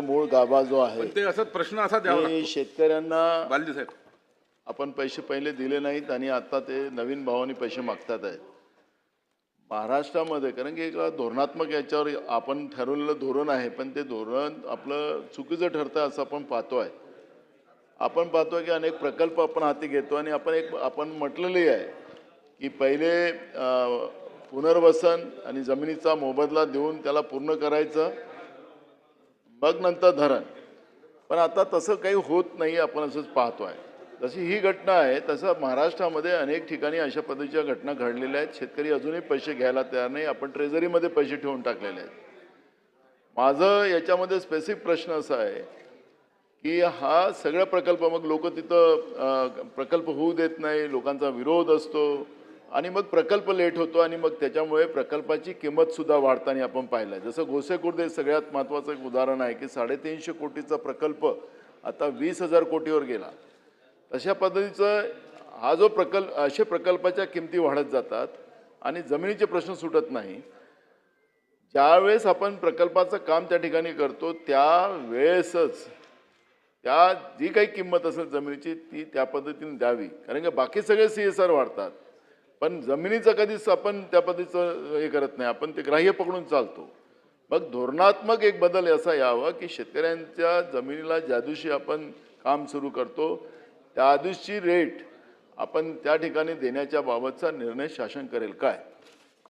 मूळ गाभा जो आहे ते असं प्रश्न असा द्यावा शेतकऱ्यांना बालदी साहेब. आपण पैसे पहिले दिले नाहीत आणि आता ते नवीन भावाने पैसे मागतात आहेत. महाराष्ट्रामध्ये कारण की एक धोरणात्मक याच्यावर आपण ठरवलेलं धोरण आहे पण ते धोरण आपलं चुकीचं ठरतं असं आपण पाहतोय. आपण पाहतो की अनेक प्रकल्प आपण हाती घेतो आणि आपण एक आपण म्हटलेली आहे की पहिले पुनर्वसन आणि जमिनीचा मोबदला देऊन त्याला पूर्ण करायचं मग नंतर धरण. पण आता तसं काही होत नाही आपण असंच पाहतो आहे जशी ही घटना आहे तसं महाराष्ट्रामध्ये अनेक ठिकाणी अशा पद्धतीच्या घटना घडलेल्या आहेत. शेतकरी अजूनही पैसे घ्यायला तयार नाही. आपण ट्रेझरीमध्ये पैसे ठेवून टाकलेले आहेत. माझं याच्यामध्ये स्पेसिफिक प्रश्न असा आहे की हा सगळा प्रकल्प मग लोक तिथं प्रकल्प होऊ देत नाही लोकांचा विरोध असतो. आणि मग प्रकल्प लेट होतो आणि मग त्याच्यामुळे प्रकल्पाची किंमतसुद्धा वाढताना आपण पाहिलं आहे जसं गोसेखुर्द हे सगळ्यात महत्त्वाचं एक उदाहरण आहे की साडेतीनशे कोटीचा प्रकल्प आता वीस हजार कोटीवर गेला. तशा पद्धतीचं हा जो प्रकल्प असे प्रकल्पाच्या किमती वाढत जातात आणि जमिनीचे प्रश्न सुटत नाही. ज्यावेळेस आपण प्रकल्पाचं काम त्या ठिकाणी करतो त्यावेळेसच त्या जी काही किंमत असेल जमिनीची ती त्या पद्धतीने द्यावी. कारण की बाकी सगळे सी एस आर वाढतात. पण जमिनीचं कधीच आपण त्या पद्धतीचं हे करत नाही. आपण ते ग्राह्य पकडून चालतो. मग धोरणात्मक एक बदल असा यावा की शेतकऱ्यांच्या जमिनीला ज्या दिवशी आपण काम सुरू करतो त्या दिवशी रेट आपण त्या ठिकाणी देण्याच्या बाबतचा निर्णय शासन करेल. काय?